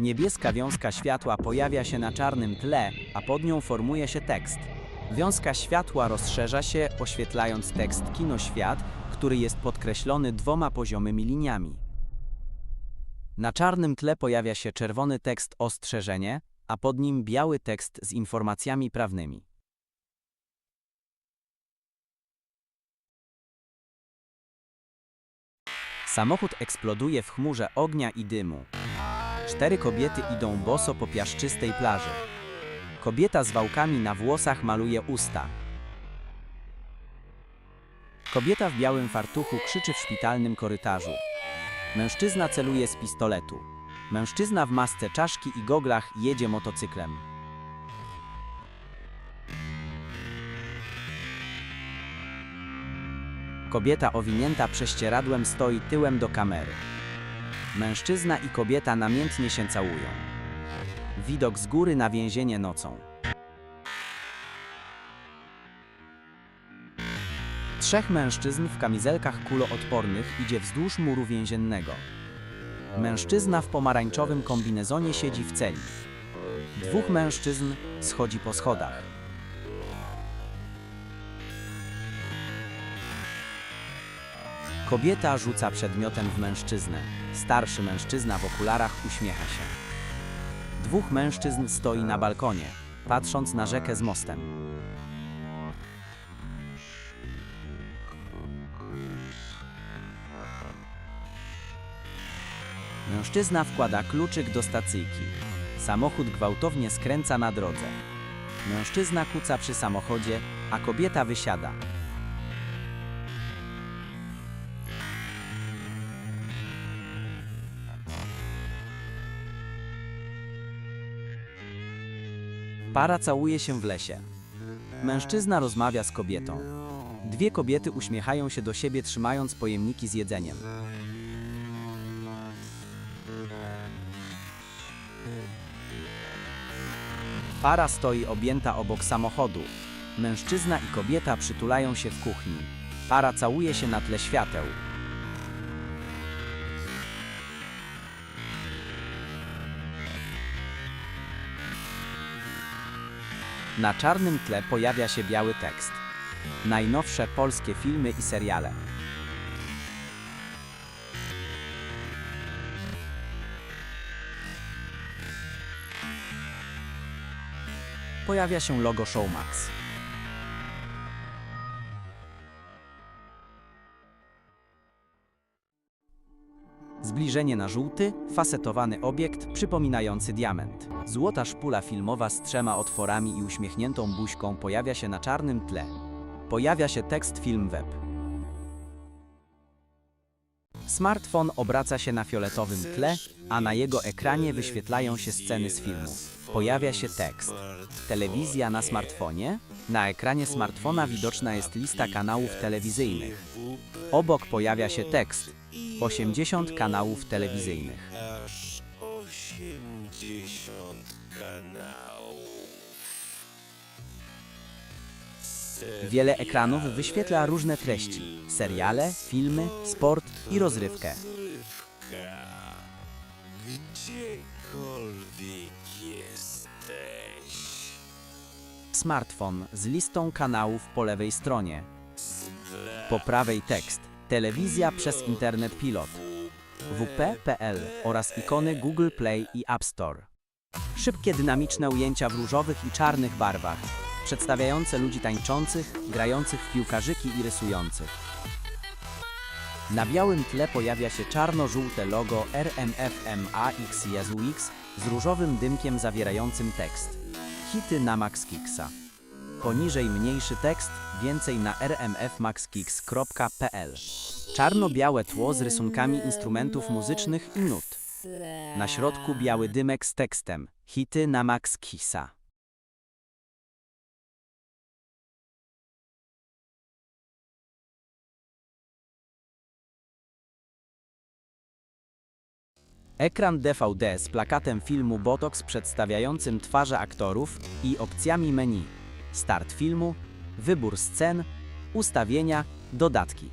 Niebieska wiązka światła pojawia się na czarnym tle, a pod nią formuje się tekst. Wiązka światła rozszerza się, oświetlając tekst Kinoświat, który jest podkreślony dwoma poziomymi liniami. Na czarnym tle pojawia się czerwony tekst ostrzeżenie, a pod nim biały tekst z informacjami prawnymi. Samochód eksploduje w chmurze ognia i dymu. Cztery kobiety idą boso po piaszczystej plaży. Kobieta z wałkami na włosach maluje usta. Kobieta w białym fartuchu krzyczy w szpitalnym korytarzu. Mężczyzna celuje z pistoletu. Mężczyzna w masce czaszki i goglach jedzie motocyklem. Kobieta owinięta prześcieradłem stoi tyłem do kamery. Mężczyzna i kobieta namiętnie się całują. Widok z góry na więzienie nocą. Trzech mężczyzn w kamizelkach kuloodpornych idzie wzdłuż muru więziennego. Mężczyzna w pomarańczowym kombinezonie siedzi w celi. Dwóch mężczyzn schodzi po schodach. Kobieta rzuca przedmiotem w mężczyznę. Starszy mężczyzna w okularach uśmiecha się. Dwóch mężczyzn stoi na balkonie, patrząc na rzekę z mostem. Mężczyzna wkłada kluczyk do stacyjki. Samochód gwałtownie skręca na drodze. Mężczyzna kuca przy samochodzie, a kobieta wysiada. Para całuje się w lesie. Mężczyzna rozmawia z kobietą. Dwie kobiety uśmiechają się do siebie, trzymając pojemniki z jedzeniem. Para stoi objęta obok samochodu. Mężczyzna i kobieta przytulają się w kuchni. Para całuje się na tle świateł. Na czarnym tle pojawia się biały tekst. Najnowsze polskie filmy i seriale. Pojawia się logo Showmax. Zbliżenie na żółty, fasetowany obiekt przypominający diament. Złota szpula filmowa z trzema otworami i uśmiechniętą buźką pojawia się na czarnym tle. Pojawia się tekst film web. Smartfon obraca się na fioletowym tle, a na jego ekranie wyświetlają się sceny z filmu. Pojawia się tekst. Telewizja na smartfonie? Na ekranie smartfona widoczna jest lista kanałów telewizyjnych. Obok pojawia się tekst. 80 kanałów telewizyjnych. Aż 80 kanałów. Wiele ekranów wyświetla różne treści: seriale, filmy, sport i rozrywkę. Gdziekolwiek jesteś. Smartfon z listą kanałów po lewej stronie. Po prawej tekst. Telewizja przez internet pilot. WP.pl oraz ikony Google Play i App Store. Szybkie, dynamiczne ujęcia w różowych i czarnych barwach, przedstawiające ludzi tańczących, grających w piłkarzyki i rysujących. Na białym tle pojawia się czarno-żółte logo RMFMAXJZUX z różowym dymkiem zawierającym tekst. Hity na Max Kicksa. Poniżej mniejszy tekst, więcej na rmfmaxkicks.pl. Czarno-białe tło z rysunkami instrumentów muzycznych i nut. Na środku biały dymek z tekstem. Hity na Max Kissa. Ekran DVD z plakatem filmu Botox przedstawiającym twarze aktorów i opcjami menu. Start filmu, wybór scen, ustawienia, dodatki.